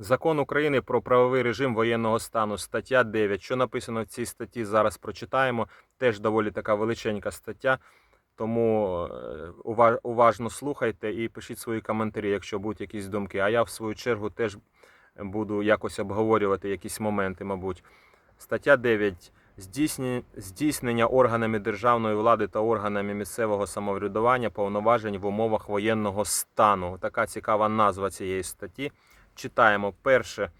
Закон України про правовий режим воєнного стану, стаття 9. Що написано в цій статті, зараз прочитаємо. Теж доволі така величенька стаття. Тому е, уважно слухайте і пишіть свої коментарі, якщо будуть якісь думки. А я, в свою чергу, теж буду якось обговорювати якісь моменти, мабуть. Стаття 9. Здійснення, здійснення органами державної влади та органами місцевого самоврядування повноважень в умовах воєнного стану. Така цікава назва цієї статті. Читаємо перше.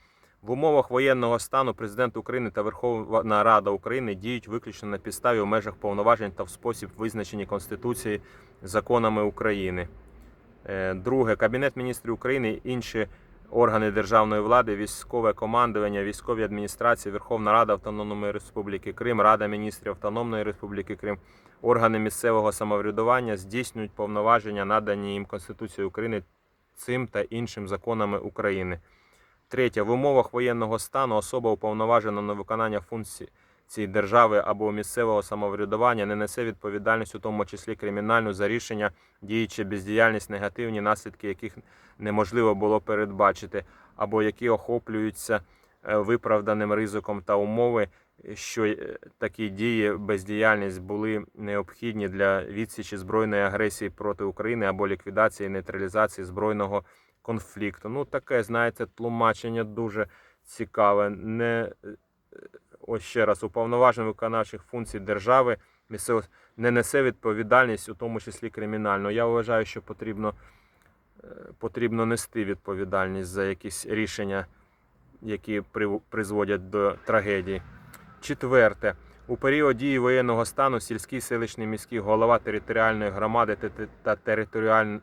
В умовах воєнного стану президент України та Верховна Рада України діють виключно на підставі в межах повноважень та в спосіб визначені Конституцією законами України. Е, Друге. Кабінет міністрів України інші органи державної влади, військове командування, військові адміністрації, Верховна Рада Автономної Республіки Крим, Рада міністрів Автономної Республіки Крим, органи місцевого самоврядування здійснюють повноваження, надані їм Конституцією України цим та іншим законами України. Третє. В умовах воєнного стану особа уповноважена на виконання функцій держави або місцевого самоврядування не несе відповідальність, у тому числі кримінальну, за рішення, дії чи бездіяльність, негативні наслідки яких неможливо було передбачити, або які охоплюються е, виправданим ризиком та умови, що е, такі дії, бездіяльність були необхідні для відсічі збройної агресії проти України або ліквідації нейтралізації збройного конфлікту. Ну, таке, знаєте, тлумачення дуже цікаве. Не е, ось ще раз, уповноважений виконавчих функцій держави не несе відповідальність, у тому числі кримінальну. Я вважаю, що потрібно, е, потрібно нести відповідальність за якісь рішення, які призводять до трагедії. Четверте. У період дії воєнного стану сільський селищний міський голова територіальної громади та- територіаль...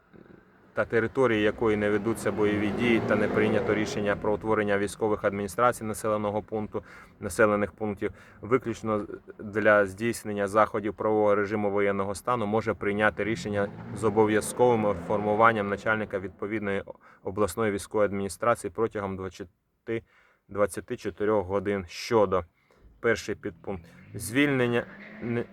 та території якої не ведуться бойові дії та не прийнято рішення про утворення військових адміністрацій населеного пункту населених пунктів, виключно для здійснення заходів правового режиму воєнного стану може прийняти рішення з обов'язковим формуванням начальника відповідної обласної військової адміністрації протягом 20 24 годин щодо перший підпункт звільнення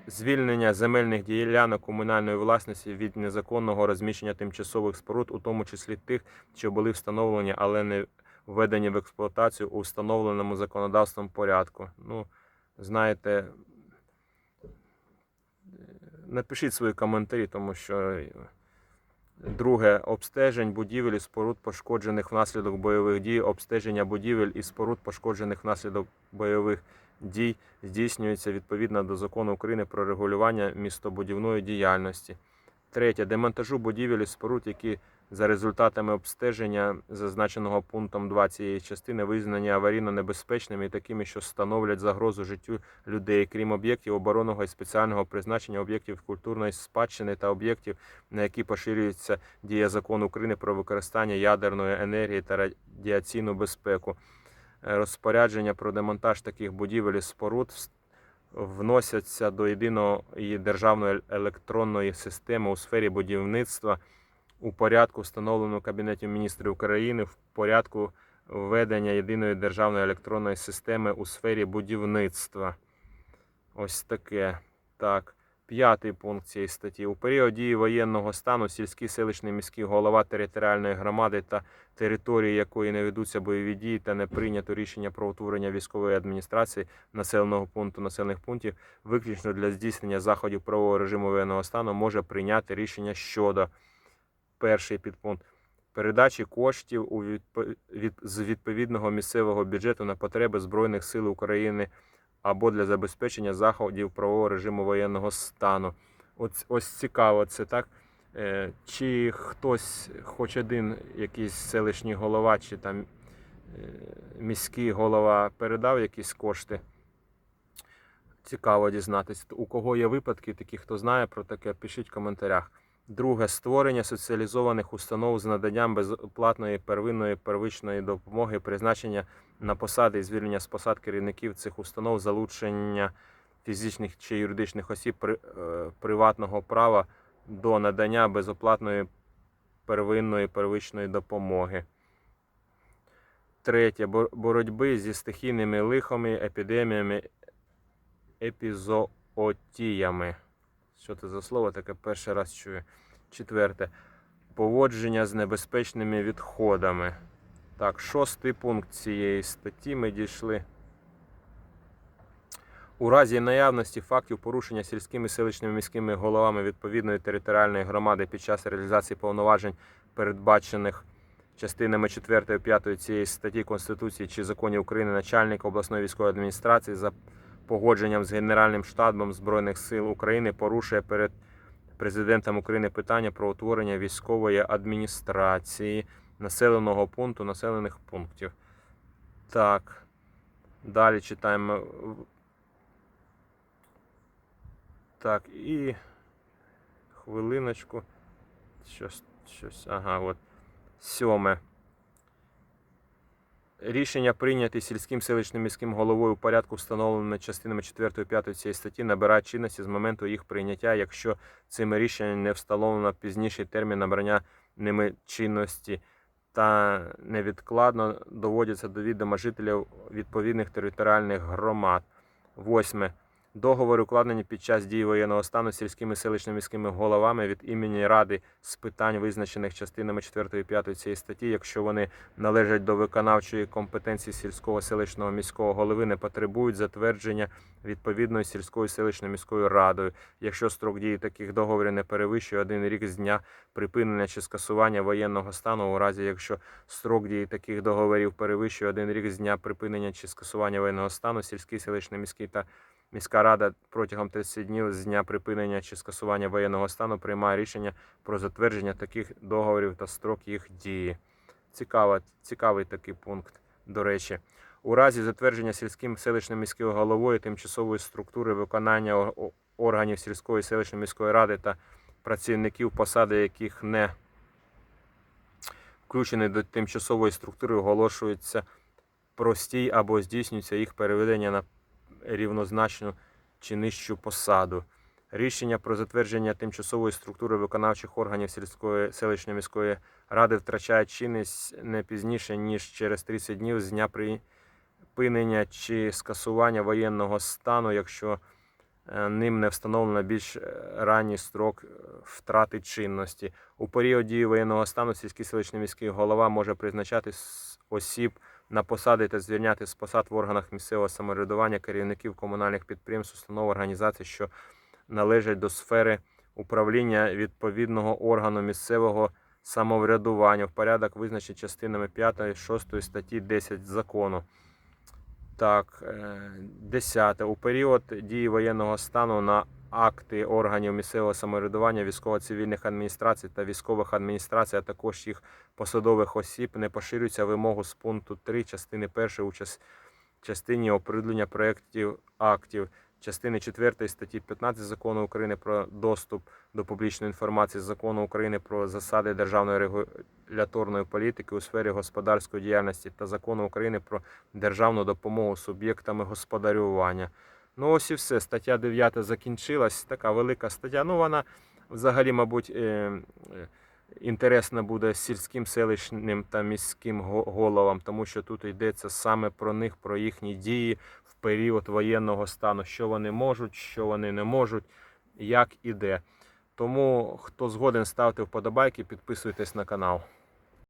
звільнення земельних ділянок комунальної власності від незаконного розміщення тимчасових споруд, у тому числі тих, що були встановлені, але не введені в експлуатацію у встановленому законодавством порядку. Ну, знаєте, напишіть свої коментарі, тому що е, Друге обстежень будівель і споруд, пошкоджених внаслідок бойових дій, обстеження будівель і споруд, пошкоджених внаслідок бойових дій, здійснюється відповідно до закону України про регулювання містобудівної діяльності. Третє. Демонтажу будівель і споруд, які за результатами обстеження, зазначеного пунктом 2 цієї частини, визнані аварійно небезпечними і такими, що становлять загрозу життю людей, крім об'єктів оборонного і спеціального призначення, об'єктів культурної спадщини та об'єктів, на які поширюється дія закону України про використання ядерної енергії та радіаційну безпеку. Е, Розпорядження про демонтаж таких будівель і споруд вносяться до єдиної державної електронної системи у сфері будівництва у порядку, встановленому Кабінетом міністрів України, в порядку введення єдиної державної електронної системи у сфері будівництва. Ось таке. Так. П'ятий пункт цієї статті. У період дії воєнного стану сільський селищний міський голова територіальної громади та території якої не ведуться бойові дії та не прийнято рішення про утворення військової адміністрації населеного пункту населених пунктів, виключно для здійснення заходів правового режиму воєнного стану може прийняти рішення щодо перший підпункт передачі коштів у відп- від, з відповідного місцевого бюджету на потреби Збройних сил України або для забезпечення заходів правового режиму воєнного стану. Ось, ось цікаво, це так. Е, Чи хтось, хоч один якийсь селищний голова, чи там е, міський голова передав якісь кошти? Цікаво дізнатися. У кого є випадки, такі, хто знає про таке, пишіть в коментарях. Друге створення соціалізованих установ з наданням безоплатної первинної первичної допомоги, призначення на посади і звільнення з посад керівників цих установ, залучення фізичних чи юридичних осіб е, приватного права до надання безоплатної первинної первичної допомоги. Третє. Боротьби зі стихійними лихами, епідеміями, епізоотіями. Що це за слово таке перший раз чую. Четверте. Поводження з небезпечними відходами. Так, шостий пункт цієї статті ми дійшли. У разі наявності фактів порушення сільськими селищними міськими головами відповідної територіальної громади під час реалізації повноважень, передбачених частинами 4 5 цієї статті Конституції чи законів України начальник обласної військової адміністрації за погодженням з Генеральним штабом Збройних сил України порушує перед президентом України питання про утворення військової адміністрації населеного пункту населених пунктів. Так. Далі читаємо. Так, і хвилиночку. Щось, щось. Ага, от. Сьоме. Рішення прийняті сільським селищним міським головою у порядку, встановленими частинами 4 5 цієї статті, набирають чинності з моменту їх прийняття, якщо цими рішеннями не встановлено пізніший термін набрання ними чинності та невідкладно доводяться до відома жителів відповідних територіальних громад. Восьме. Договори, укладені під час дії воєнного стану сільськими селищними міськими головами від імені Ради з питань, визначених частинами 4 і 5 цієї статті, якщо вони належать до виконавчої компетенції сільського селищного міського голови, не потребують затвердження відповідної сільської селищної міської радою, якщо строк дії таких договорів не перевищує один рік з дня припинення чи скасування воєнного стану, у разі якщо строк дії таких договорів перевищує один рік з дня припинення чи скасування воєнного стану, сільський селищний міський та Міська рада протягом 30 днів з дня припинення чи скасування воєнного стану приймає рішення про затвердження таких договорів та строк їх дії. Цікава, цікавий такий пункт, до речі. У разі затвердження сільським селищним міською головою тимчасової структури виконання органів сільської селищної міської ради та працівників, посади яких не включені до тимчасової структури, оголошуються простій або здійснюється їх переведення на рівнозначну чи нижчу посаду. Рішення про затвердження тимчасової структури виконавчих органів сільської селищної міської ради втрачає чинність не пізніше ніж через 30 днів з дня припинення чи скасування воєнного стану, якщо е, ним не встановлено більш е, ранній строк е, втрати чинності. У період дії воєнного стану сільський селищний міський голова може призначати осіб на посади та звільняти з посад в органах місцевого самоврядування керівників комунальних підприємств, установ, організацій, що належать до сфери управління відповідного органу місцевого самоврядування в порядок визначений частинами 5 6 статті 10 закону. Так, е, 10. У період дії воєнного стану на акти органів місцевого самоврядування, військово-цивільних адміністрацій та військових адміністрацій, а також їх посадових осіб не поширюється вимогу з пункту 3 частини 1 у частині оприлюднення проєктів актів, частини 4 статті 15 закону України про доступ до публічної інформації, закону України про засади державної регуляторної політики у сфері господарської діяльності та закону України про державну допомогу суб'єктами господарювання. Ну ось і все. Стаття 9 закінчилась. Така велика стаття. Ну вона взагалі, мабуть, е, е, інтересна буде сільським селищним та міським головам, тому що тут йдеться саме про них, про їхні дії в період воєнного стану, що вони можуть, що вони не можуть, як і де. Тому хто згоден ставте вподобайки, підписуйтесь на канал.